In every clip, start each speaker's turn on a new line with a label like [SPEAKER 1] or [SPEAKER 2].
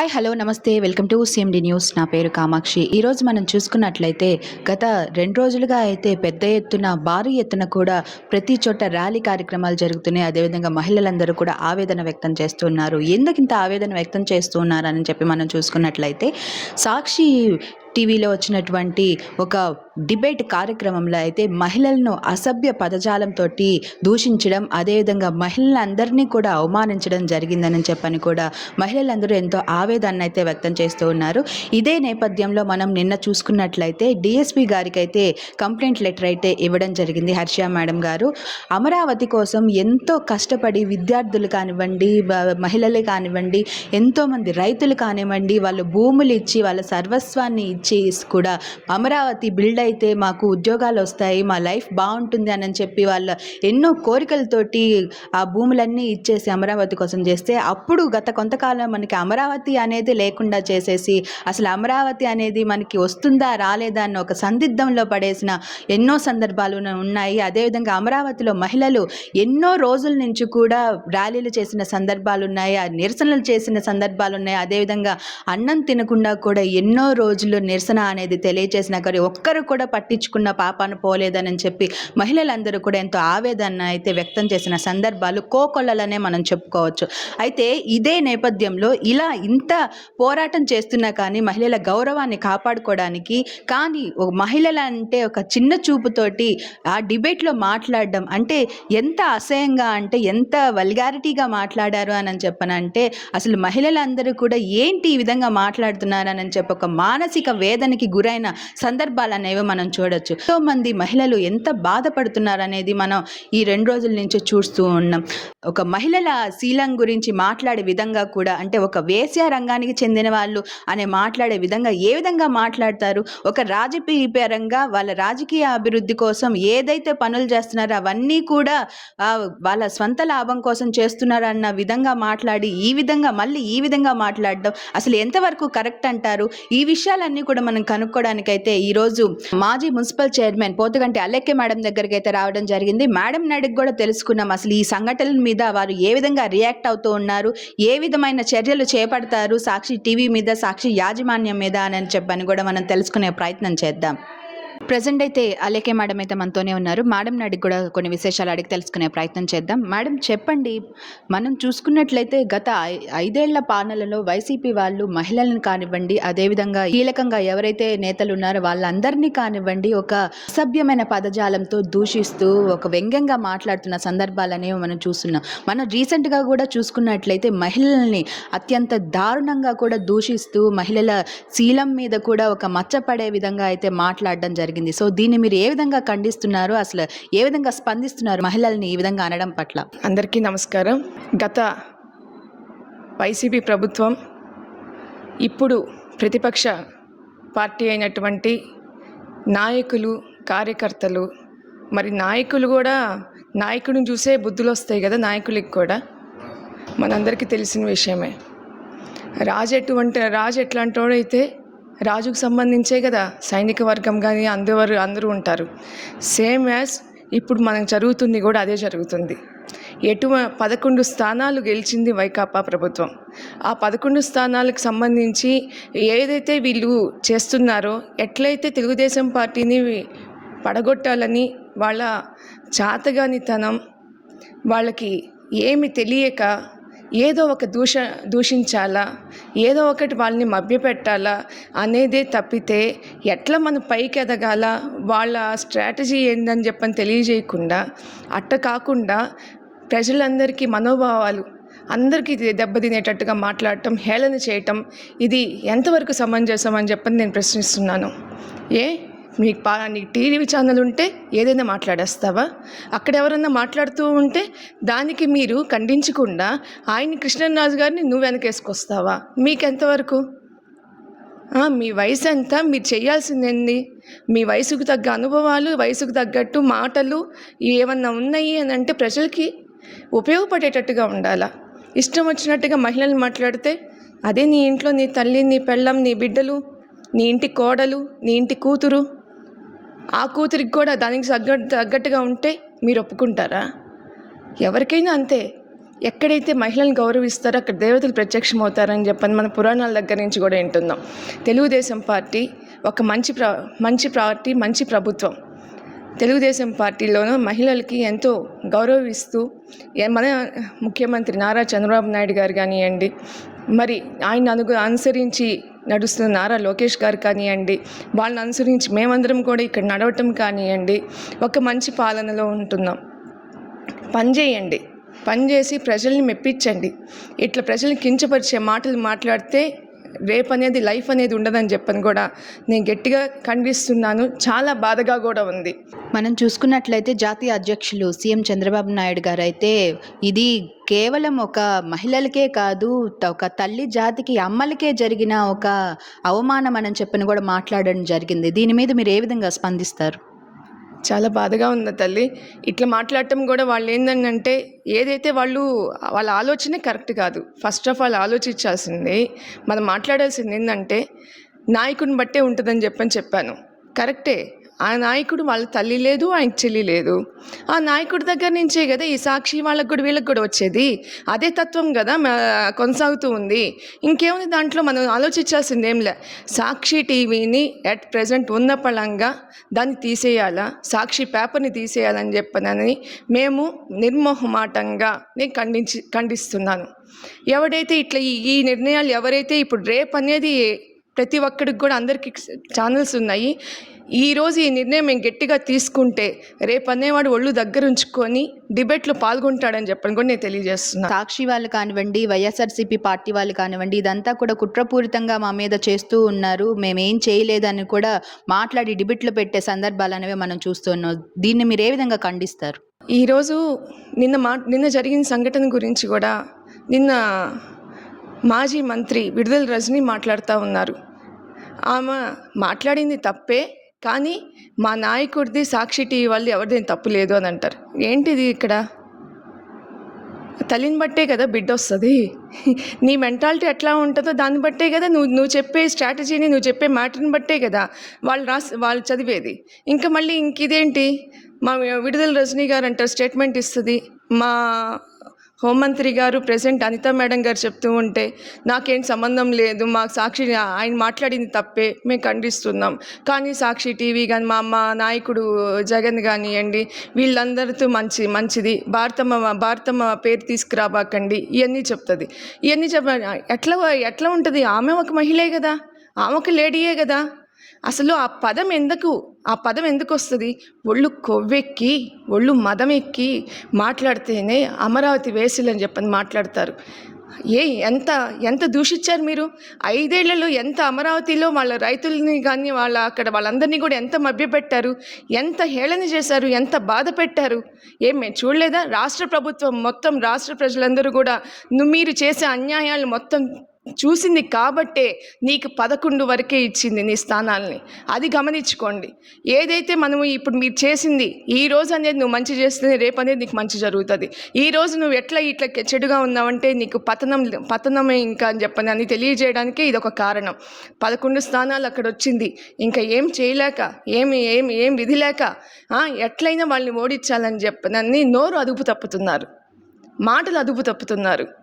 [SPEAKER 1] Hi hello నమస్తే. Welcome to CMD news. నా పేరు కామాక్షి. ఈరోజు మనం చూసుకున్నట్లయితే గత రెండు రోజులుగా అయితే పెద్ద ఎత్తున భారీ ఎత్తున కూడా ప్రతి చోట ర్యాలీ కార్యక్రమాలు జరుగుతున్నాయి. అదేవిధంగా మహిళలందరూ కూడా ఆవేదన వ్యక్తం చేస్తున్నారు. ఎందుకింత ఆవేదన వ్యక్తం చేస్తున్నారని చెప్పి మనం చూసుకున్నట్లయితే సాక్షి టీవీలో వచ్చినటువంటి ఒక డిబేట్ కార్యక్రమంలో అయితే మహిళలను అసభ్య పదజాలంతో దూషించడం అదేవిధంగా మహిళలందరినీ కూడా అవమానించడం జరిగిందని చెప్పని కూడా మహిళలందరూ ఎంతో ఆవేదాన్ని అయితే వ్యక్తం చేస్తూ ఉన్నారు. ఇదే నేపథ్యంలో మనం నిన్న చూసుకున్నట్లయితే డిఎస్పీ గారికి అయితే కంప్లైంట్ లెటర్ అయితే ఇవ్వడం జరిగింది హర్ష మేడం గారు. అమరావతి కోసం ఎంతో కష్టపడి విద్యార్థులు కానివ్వండి మహిళలు కానివ్వండి ఎంతోమంది రైతులు కానివ్వండి వాళ్ళు భూములు ఇచ్చి వాళ్ళ సర్వస్వాన్ని ఇచ్చి కూడా అమరావతి బిల్డ్ అయితే మాకు ఉద్యోగాలు వస్తాయి మా లైఫ్ బాగుంటుంది అని చెప్పి వాళ్ళ ఎన్నో కోరికలతోటి ఆ భూములన్నీ ఇచ్చేసి అమరావతి కోసం చేస్తే అప్పుడు గత కొంతకాలం మనకి అమరావతి అనేది లేకుండా చేసేసి అసలు అమరావతి అనేది మనకి వస్తుందా రాలేదా అన్న ఒక సందిగ్ధంలో పడేసిన ఎన్నో సందర్భాలు ఉన్నాయి. అదేవిధంగా అమరావతిలో మహిళలు ఎన్నో రోజుల నుంచి కూడా ర్యాలీలు చేసిన సందర్భాలు ఉన్నాయి ఆ నిరసనలు చేసిన సందర్భాలు ఉన్నాయి. అదేవిధంగా అన్నం తినకుండా కూడా ఎన్నో రోజులు నిరసన అనేది తెలియజేసిన కానీ ఒక్కరు కూడా పట్టించుకున్న పాపాను పోలేదని చెప్పి మహిళలందరూ కూడా ఎంతో ఆవేదన అయితే వ్యక్తం చేసిన సందర్భాలు కోకొల్లలనే మనం చెప్పుకోవచ్చు. అయితే ఇదే నేపథ్యంలో ఇలా ఇంత పోరాటం చేస్తున్నా కానీ మహిళల గౌరవాన్ని కాపాడుకోవడానికి కానీ మహిళల అంటే ఒక చిన్న చూపుతోటి ఆ డిబేట్లో మాట్లాడడం అంటే ఎంత అసహ్యంగా అంటే ఎంత వల్గారిటీగా మాట్లాడారు అని చెప్పనంటే అసలు మహిళలందరూ కూడా ఏంటి ఈ విధంగా మాట్లాడుతున్నారని చెప్పి ఒక మానసిక వేదనకి గురైన సందర్భాలు అనేవి మనం చూడొచ్చు. ఎంతో మంది మహిళలు ఎంత బాధపడుతున్నారు అనేది మనం ఈ రెండు రోజుల నుంచి చూస్తూ ఉన్నాం. ఒక మహిళల శీలం గురించి మాట్లాడే విధంగా కూడా అంటే ఒక వేశ్య రంగానికి చెందిన వాళ్ళు అనే మాట్లాడే విధంగా ఏ విధంగా మాట్లాడతారు? ఒక రాజకీయ పరంగా వాళ్ళ రాజకీయ అభివృద్ధి కోసం ఏదైతే పనులు చేస్తున్నారో అవన్నీ కూడా వాళ్ళ స్వంత లాభం కోసం చేస్తున్నారన్న విధంగా మాట్లాడి ఈ విధంగా మళ్ళీ ఈ విధంగా మాట్లాడడం అసలు ఎంతవరకు కరెక్ట్ అంటారు? ఈ విషయాలన్నీ కూడా మనం కనుక్కోవడానికైతే ఈరోజు మాజీ మున్సిపల్ చైర్మన్ పోతుగంటి అల్లెక్కే మేడం దగ్గరికి అయితే రావడం జరిగింది. మేడం నాయుడుకి కూడా తెలుసుకున్నాం అసలు ఈ సంఘటనల మీద వారు ఏ విధంగా రియాక్ట్ అవుతూ ఉన్నారు ఏ విధమైన చర్యలు చేపడతారు సాక్షి టీవీ మీద సాక్షి యాజమాన్యం మీద అని చెప్పని కూడా మనం తెలుసుకునే ప్రయత్నం చేద్దాం. ప్రజెంట్ అయితే అలేకే మేడం అయితే మనతోనే ఉన్నారు. మేడం అడిగి కూడా కొన్ని విశేషాలు అడిగి తెలుసుకునే ప్రయత్నం చేద్దాం. మేడం చెప్పండి. మనం చూసుకున్నట్లయితే గత ఐ- ఐదేళ్ళ పాలనలో వైసీపీ వాళ్ళు మహిళలను కానివ్వండి అదేవిధంగా కీలకంగా ఎవరైతే నేతలు ఉన్నారో వాళ్ళందరినీ కానివ్వండి ఒక అసభ్యమైన పదజాలంతో దూషిస్తూ ఒక వ్యంగ్యంగా మాట్లాడుతున్న సందర్భాలు మనం చూస్తున్నాం. మనం రీసెంట్గా కూడా చూసుకున్నట్లయితే మహిళల్ని అత్యంత దారుణంగా కూడా దూషిస్తూ మహిళల శీలం మీద కూడా ఒక మచ్చపడే విధంగా అయితే మాట్లాడడం జరిగింది. సో దీన్ని మీరు ఏ విధంగా ఖండిస్తున్నారు అసలు ఏ విధంగా స్పందిస్తున్నారు మహిళల్ని ఈ విధంగా అనడం పట్ల?
[SPEAKER 2] అందరికీ నమస్కారం. గత వైసీపీ ప్రభుత్వం ఇప్పుడు ప్రతిపక్ష పార్టీ అయినటువంటి నాయకులు కార్యకర్తలు మరి నాయకులు కూడా నాయకుడిని చూసే బుద్ధులు వస్తాయి కదా నాయకులకి కూడా. మనందరికీ తెలిసిన విషయమే. రాజు ఎటువంటి రాజు ఎట్లాంటోడైతే రాజుకు సంబంధించే కదా సైనిక వర్గం కానీ అందరు అందరూ ఉంటారు. సేమ్ యాజ్ ఇప్పుడు మనకు జరుగుతుంది కూడా అదే జరుగుతుంది. ఎటు పదకొండు స్థానాలు గెలిచింది వైకాపా ప్రభుత్వం. ఆ పదకొండు స్థానాలకు సంబంధించి ఏదైతే వీళ్ళు చేస్తున్నారో ఎట్లయితే తెలుగుదేశం పార్టీని పడగొట్టాలని వాళ్ళ చాతగానితనం వాళ్ళకి ఏమి తెలియక ఏదో ఒక దూష దూషించాలా? ఏదో ఒకటి వాళ్ళని మభ్యపెట్టాలా? అనేదే తప్పితే ఎట్లా మనం పైకి ఎదగాల వాళ్ళ స్ట్రాటజీ ఏందని చెప్పని తెలియజేయకుండా అట్ట కాకుండా ప్రజలందరికీ మనోభావాలు అందరికీ ఇది దెబ్బతినేటట్టుగా మాట్లాడటం హేళన చేయటం ఇది ఎంతవరకు సమంజసం అని చెప్పని నేను ప్రశ్నిస్తున్నాను. ఏ? మీకు పా నీకు టీవీ ఛానల్ ఉంటే ఏదైనా మాట్లాడేస్తావా? అక్కడ ఎవరన్నా మాట్లాడుతూ ఉంటే దానికి మీరు ఖండించకుండా ఆయన కృష్ణరాజు గారిని నువ్వు వెనకేసుకొస్తావా? మీకెంతవరకు? మీ వయసు ఎంత మీరు చేయాల్సిందేంది? మీ వయసుకు తగ్గ అనుభవాలు వయసుకు తగ్గట్టు మాటలు ఏమన్నా ఉన్నాయి అని అంటే ప్రజలకి ఉపయోగపడేటట్టుగా ఉండాలా? ఇష్టం వచ్చినట్టుగా మహిళలు మాట్లాడితే అదే నీ ఇంట్లో నీ తల్లి నీ పెళ్ళం నీ బిడ్డలు నీ ఇంటి కోడలు నీ ఇంటి కూతురు ఆ కూతురికి కూడా దానికి తగ్గట్టు తగ్గట్టుగా ఉంటే మీరు ఒప్పుకుంటారా? ఎవరికైనా అంతే. ఎక్కడైతే మహిళలను గౌరవిస్తారో అక్కడ దేవతలు ప్రత్యక్షమవుతారని చెప్పని మన పురాణాల దగ్గర నుంచి కూడా వింటున్నాం. తెలుగుదేశం పార్టీ ఒక మంచి ప్ర మంచి పార్టీ మంచి ప్రభుత్వం. తెలుగుదేశం పార్టీలోనూ మహిళలకి ఎంతో గౌరవిస్తూ మన ముఖ్యమంత్రి నారా చంద్రబాబు నాయుడు గారు కానివ్వండి మరి ఆయన అనుగు అనుసరించి నడుస్తున్న నారా లోకేష్ గారు కానివ్వండి వాళ్ళని అనుసరించి మేమందరం కూడా ఇక్కడ నడవటం కానివ్వండి ఒక మంచి పాలనలో ఉంటున్నాం. పని చేయండి. పని చేసి ప్రజల్ని మెప్పించండి. ఇట్లా ప్రజల్ని కించపరిచే మాటలు మాట్లాడితే రేపు అనేది లైఫ్ అనేది ఉండదని చెప్పని కూడా నేను గట్టిగా ఖండిస్తున్నాను. చాలా బాధగా కూడా ఉంది.
[SPEAKER 1] మనం చూసుకున్నట్లయితే జాతీయ అధ్యక్షులు సీఎం చంద్రబాబు నాయుడు గారు అయితే ఇది కేవలం ఒక మహిళలకే కాదు ఒక తల్లి జాతికి అమ్మలకే జరిగిన ఒక అవమానం అని చెప్పని కూడా మాట్లాడడం జరిగింది. దీని మీద మీరు ఏ విధంగా స్పందిస్తారు?
[SPEAKER 2] చాలా బాధగా ఉంది తల్లి. ఇట్లా మాట్లాడటం కూడా వాళ్ళు ఏంటంటే ఏదైతే వాళ్ళు వాళ్ళ ఆలోచనే కరెక్ట్ కాదు. ఫస్ట్ ఆఫ్ ఆల్ ఆలోచించాల్సింది మనం మాట్లాడాల్సింది ఏంటంటే నాయకుని బట్టే ఉంటుందని చెప్పని చెప్పాను. కరెక్టే. ఆ నాయకుడు వాళ్ళ తల్లి లేదు ఆయన చెల్లి లేదు. ఆ నాయకుడి దగ్గర నుంచే కదా ఈ సాక్షి వాళ్ళకు కూడా వీళ్ళకి కూడా వచ్చేది. అదే తత్వం కదా కొనసాగుతూ ఉంది. ఇంకేముంది దాంట్లో మనం ఆలోచించాల్సింది ఏం లే. సాక్షి టీవీని అట్ ప్రజెంట్ ఉన్న పళంగా దాన్ని తీసేయాలా? సాక్షి పేపర్ని తీసేయాలని చెప్పనని మేము నిర్మోహమాటంగా నేను ఖండించి ఖండిస్తున్నాను. ఎవడైతే ఇట్లా ఈ ఈ నిర్ణయాలు ఎవరైతే ఇప్పుడు రేపు అనేది ప్రతి ఒక్కడికి కూడా అందరికీ ఛానల్స్ ఉన్నాయి. ఈరోజు ఈ నిర్ణయం మేము గట్టిగా తీసుకుంటే రేపు అనేవాడు ఒళ్ళు దగ్గర ఉంచుకొని డిబేట్లో పాల్గొంటాడని చెప్పని కూడా నేను తెలియజేస్తున్నాను
[SPEAKER 1] సాక్షి వాళ్ళు కానివ్వండి వైఎస్ఆర్సీపీ పార్టీ వాళ్ళు కానివ్వండి ఇదంతా కూడా కుట్రపూరితంగా మా మీద చేస్తూ ఉన్నారు. మేమేం చేయలేదని కూడా మాట్లాడి డిబిట్లు పెట్టే సందర్భాలు అనేవి మనం చూస్తున్నాం. దీన్ని మీరు ఏ విధంగా ఖండిస్తారు?
[SPEAKER 2] ఈరోజు నిన్న మా నిన్న జరిగిన సంఘటన గురించి కూడా నిన్న మాజీ మంత్రి విడుదల రజని మాట్లాడుతూ ఉన్నారు. ఆమె మాట్లాడింది తప్పే కానీ మా నాయకుడిది సాక్షి టీవీ వాళ్ళు ఎవరిది తప్పు లేదు అని అంటారు. ఏంటిది ఇక్కడ? తల్లిని బట్టే కదా బిడ్డ వస్తుంది. నీ మెంటాలిటీ ఎట్లా ఉంటుందో దాన్ని బట్టే కదా నువ్వు నువ్వు చెప్పే స్ట్రాటజీని నువ్వు చెప్పే మ్యాటర్ని బట్టే కదా వాళ్ళు రాసి వాళ్ళు చదివేది. ఇంకా మళ్ళీ ఇంక ఇదేంటి? మా విడుదల రజనీ గారు అంటారు స్టేట్మెంట్ ఇస్తుంది. మా హోంమంత్రి గారు ప్రెసెంట్ అనిత మేడం గారు చెప్తూ ఉంటే నాకేం సంబంధం లేదు. మా సాక్షి ఆయన మాట్లాడింది తప్పే. మేము ఖండిస్తున్నాం. కానీ సాక్షి టీవీ కానీ మా అమ్మ నాయకుడు జగన్ కానివ్వండి వీళ్ళందరితో మంచి మంచిది. భారతమ్మ భారతమ్మ పేరు తీసుకురాబాకండి. ఇవన్నీ చెప్తుంది. ఇవన్నీ చెప్ప ఎట్లా ఎట్లా ఉంటుంది? ఆమె ఒక మహిళే కదా. ఆమె ఒక లేడీయే కదా. అసలు ఆ పదం ఎందుకు ఆ పదం ఎందుకు వస్తుంది? ఒళ్ళు కొవ్వెక్కి ఒళ్ళు మదం ఎక్కి మాట్లాడితేనే అమరావతి వేసులు అని చెప్పని మాట్లాడతారు. ఏ ఎంత ఎంత దూషించారు మీరు? ఐదేళ్ళలో ఎంత అమరావతిలో వాళ్ళ రైతుల్ని కానీ వాళ్ళ అక్కడ వాళ్ళందరినీ కూడా ఎంత మభ్యపెట్టారు? ఎంత హేళన చేశారు? ఎంత బాధ పెట్టారు? ఏం మేము చూడలేదా? రాష్ట్ర ప్రభుత్వం మొత్తం రాష్ట్ర ప్రజలందరూ కూడా నువ్వు మీరు చేసే అన్యాయాలు మొత్తం చూసింది కాబట్టే నీకు పదకొండు వరకే ఇచ్చింది నీ స్థానాల్ని. అది గమనించుకోండి. ఏదైతే మనము ఇప్పుడు మీరు చేసింది ఈ రోజు అనేది నువ్వు మంచి చేస్తేనే రేపు అనేది నీకు మంచి జరుగుతుంది. ఈ రోజు నువ్వు ఎట్లా ఇట్లా చెడుగా ఉన్నావంటే నీకు పతనం పతనమే ఇంకా అని చెప్పని అని తెలియజేయడానికే ఇది ఒక కారణం. పదకొండు స్థానాలు అక్కడ వచ్చింది. ఇంకా ఏం చేయలేక ఏమి ఏం ఏం విధి లేక ఎట్లయినా వాళ్ళని ఓడించాలని చెప్పనని నోరు అదుపు తప్పుతున్నారు. మాటలు అదుపు తప్పుతున్నారు.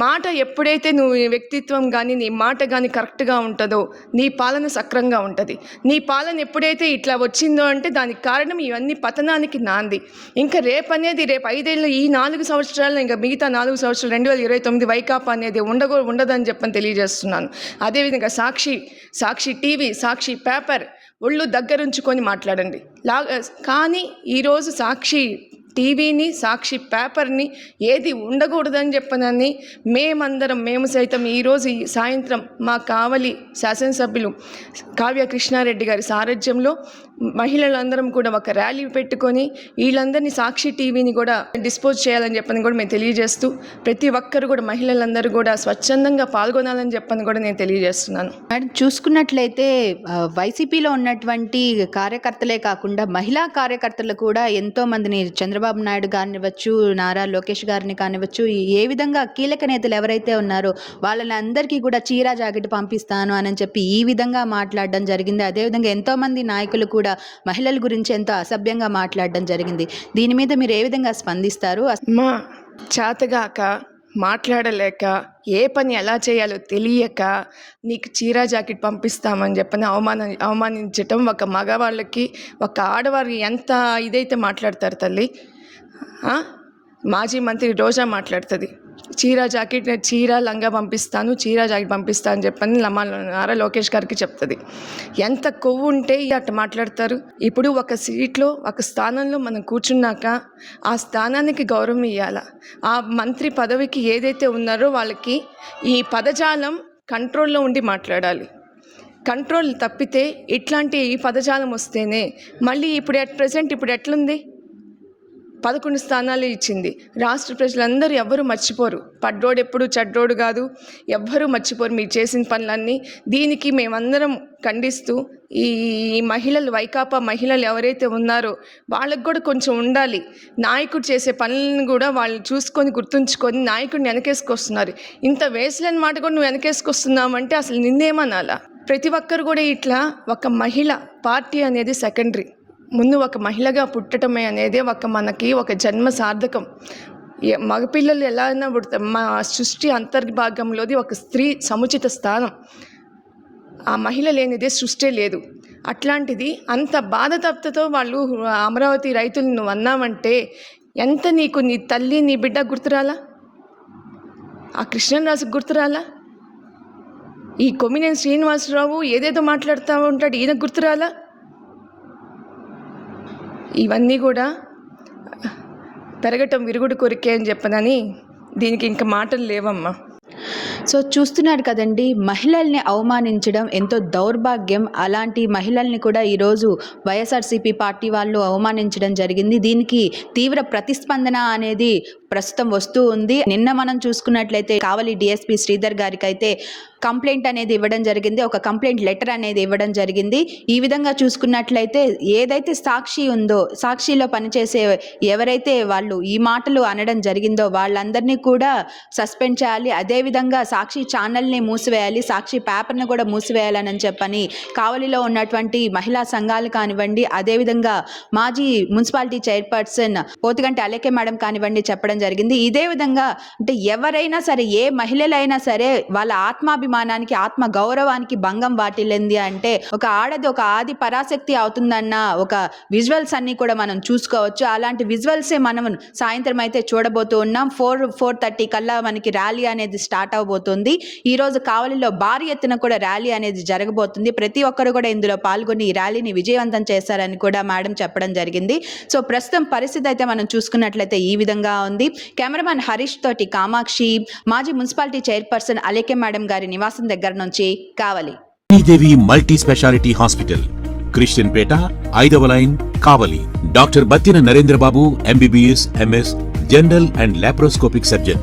[SPEAKER 2] మాట ఎప్పుడైతే నువ్వు నీ వ్యక్తిత్వం కానీ నీ మాట కానీ కరెక్ట్గా ఉంటుందో నీ పాలన సక్రంగా ఉంటుంది. నీ పాలన ఎప్పుడైతే ఇట్లా వచ్చిందో అంటే దానికి కారణం ఇవన్నీ పతనానికి నాంది. ఇంకా రేపు అనేది రేపు ఐదేళ్ళు ఈ నాలుగు సంవత్సరాలు ఇంకా మిగతా నాలుగు సంవత్సరాలు రెండు వేల ఇరవై తొమ్మిది వైకాపా అనేది ఉండగో ఉండదని చెప్పని తెలియజేస్తున్నాను. అదేవిధంగా సాక్షి సాక్షి టీవీ సాక్షి పేపర్ ఒళ్ళు దగ్గరుంచుకొని మాట్లాడండి. లా కానీ ఈరోజు సాక్షి టీవీని సాక్షి పేపర్ని ఏది ఉండకూడదని చెప్పనని మేమందరం మేము సైతం ఈరోజు ఈ సాయంత్రం మా కావలి శాసనసభ్యులు కావ్య కృష్ణారెడ్డి గారి సారథ్యంలో మహిళలందరం కూడా ఒక ర్యాలీ పెట్టుకొని వీళ్ళందరినీ సాక్షి టీవీని కూడా డిస్పోజ్ చేయాలని చెప్పని కూడా మేము తెలియజేస్తూ ప్రతి ఒక్కరు కూడా మహిళలందరూ కూడా స్వచ్ఛందంగా పాల్గొనాలని చెప్పని కూడా నేను తెలియజేస్తున్నాను.
[SPEAKER 1] మేడం చూసుకున్నట్లయితే వైసీపీలో ఉన్నటువంటి కార్యకర్తలే కాకుండా మహిళా కార్యకర్తలు కూడా ఎంతో మందిని చంద్రబాబు నాయుడు కానివ్వచ్చు నారా లోకేష్ గారిని కానివ్వచ్చు ఏ విధంగా కీలక నేతలు ఎవరైతే ఉన్నారో వాళ్ళని అందరికీ కూడా చీరా జాకెట్ పంపిస్తాను అని చెప్పి ఈ విధంగా మాట్లాడడం జరిగింది. అదేవిధంగా ఎంతోమంది నాయకులు కూడా మహిళల గురించి ఎంతో అసభ్యంగా మాట్లాడడం జరిగింది. దీని మీద మీరు ఏ విధంగా స్పందిస్తారు?
[SPEAKER 2] మా చేతగాక మాట్లాడలేక ఏ పని ఎలా చేయాలో తెలియక నీకు చీరా జాకెట్ పంపిస్తామని చెప్పని అవమాన అవమానించటం ఒక మగవాళ్ళకి ఒక ఆడవారు ఎంత ఇదైతే మాట్లాడతారు తల్లి? మాజీ మంత్రి రోజా మాట్లాడుతుంది. చీర జాకెట్ చీర లంగా పంపిస్తాను చీర జాకెట్ పంపిస్తాను అని చెప్పని లమ్మ నారా లోకేష్ గారికి చెప్తుంది. ఎంత కొవ్వు ఉంటే అట్లా మాట్లాడతారు? ఇప్పుడు ఒక సీట్లో ఒక స్థానంలో మనం కూర్చున్నాక ఆ స్థానానికి గౌరవం ఇవ్వాల ఆ మంత్రి పదవికి ఏదైతే ఉన్నారో వాళ్ళకి ఈ పదజాలం కంట్రోల్లో ఉండి మాట్లాడాలి. కంట్రోల్ తప్పితే ఇట్లాంటి ఈ పదజాలం వస్తేనే మళ్ళీ ఇప్పుడు అట్ ప్రజెంట్ ఇప్పుడు ఎట్లుంది? పదకొండు స్థానాలు ఇచ్చింది. రాష్ట్ర ప్రజలందరూ ఎవ్వరూ మర్చిపోరు. పడ్డోడు ఎప్పుడు చెడ్డోడు కాదు. ఎవ్వరూ మర్చిపోరు మీరు చేసిన పనులన్నీ. దీనికి మేమందరం ఖండిస్తూ ఈ మహిళలు వైకాపా మహిళలు ఎవరైతే ఉన్నారో వాళ్ళకు కూడా కొంచెం ఉండాలి. నాయకుడు చేసే పనులను కూడా వాళ్ళు చూసుకొని గుర్తుంచుకొని నాయకుడిని వెనకేసుకొస్తున్నారు. ఇంత వేసలేని మాట కూడా నువ్వు వెనకేసుకొస్తున్నావంటే అసలు నిన్నేమనాలా? ప్రతి ఒక్కరు కూడా ఇట్లా ఒక మహిళ పార్టీ అనేది సెకండరీ. ముందు ఒక మహిళగా పుట్టడమే అనేది ఒక మనకి ఒక జన్మ సార్థకం. మగపిల్లలు ఎలా అయినా పుడతారు మా సృష్టి అంతర్భాగంలోది ఒక స్త్రీ సముచిత స్థానం. ఆ మహిళ లేనిదే సృష్టి లేదు. అట్లాంటిది అంత బాధ తప్తతో వాళ్ళు అమరావతి రైతులు నువ్వు అన్నావంటే ఎంత నీకు నీ తల్లి నీ బిడ్డ గుర్తురాలా? ఆ కృష్ణరాజుకు గుర్తురాలా? ఈ కొమ్మినేని శ్రీనివాసరావు ఏదేదో మాట్లాడుతూ ఉంటాడు ఈయన గుర్తురాలా? ఇవన్నీ కూడా పెరగటం విరుగుడు కొరికే అని చెప్పనని దీనికి ఇంకా మాటలు లేవమ్మా.
[SPEAKER 1] సో చూస్తున్నారు కదండి మహిళల్ని అవమానించడం ఎంతో దౌర్భాగ్యం. అలాంటి మహిళల్ని కూడా ఈరోజు వైఎస్ఆర్సీపీ పార్టీ వాళ్ళు అవమానించడం జరిగింది. దీనికి తీవ్ర ప్రతిస్పందన అనేది ప్రస్తుతం వస్తూ ఉంది. నిన్న మనం చూసుకున్నట్లయితే కావలి డిఎస్పీ శ్రీధర్ గారికి అయితే కంప్లైంట్ అనేది ఇవ్వడం జరిగింది. ఒక కంప్లైంట్ లెటర్ అనేది ఇవ్వడం జరిగింది. ఈ విధంగా చూసుకున్నట్లయితే ఏదైతే సాక్షి ఉందో సాక్షిలో పనిచేసే ఎవరైతే వాళ్ళు ఈ మాటలు అనడం జరిగిందో వాళ్ళందరినీ కూడా సస్పెండ్ చేయాలి. అదేవిధంగా సాక్షి ఛానల్ని మూసివేయాలి సాక్షి పేపర్ని కూడా మూసివేయాలని చెప్పని కావలిలో ఉన్నటువంటి మహిళా సంఘాలు కానివ్వండి అదేవిధంగా మాజీ మున్సిపాలిటీ చైర్పర్సన్ పోతుగంటి అలేకే మేడం కానివ్వండి చెప్పడం జరిగింది. ఇదే విధంగా అంటే ఎవరైనా సరే ఏ మహిళలైనా సరే వాళ్ళ ఆత్మాభిమానానికి ఆత్మ గౌరవానికి భంగం వాటిల్లింది అంటే ఒక ఆడది ఒక ఆది పరాశక్తి అవుతుందన్న ఒక విజువల్స్ అన్ని కూడా మనం చూసుకోవచ్చు. అలాంటి విజువల్సే మనం సాయంత్రం అయితే చూడబోతూ ఉన్నాం. ఫోర్ ఫోర్ థర్టీ కల్లా మనకి ర్యాలీ అనేది స్టార్ట్ అవబోతుంది. ఈ రోజు కావలిలో భారీ ఎత్తున కూడా ర్యాలీ అనేది జరగబోతుంది. ప్రతి ఒక్కరు కూడా ఇందులో పాల్గొని ఈ ర్యాలీని విజయవంతం చేశారని కూడా మేడం చెప్పడం జరిగింది. సో ప్రస్తుతం పరిస్థితి అయితే మనం చూసుకున్నట్లయితే ఈ విధంగా ఉంది. కెమెరామెన్ హరీష్ తోటి కామాక్షి మాజీ మున్సిపాలిటీ చైర్పర్సన్ అలేకే మేడం గారి నివాసం దగ్గర నుంచి
[SPEAKER 3] Kavali. Sridevi multi speciality hospital Christianpet ఐదవ line Kavali. Doctor Battina Narendrababu MBBS MS general and laparoscopic surgeon.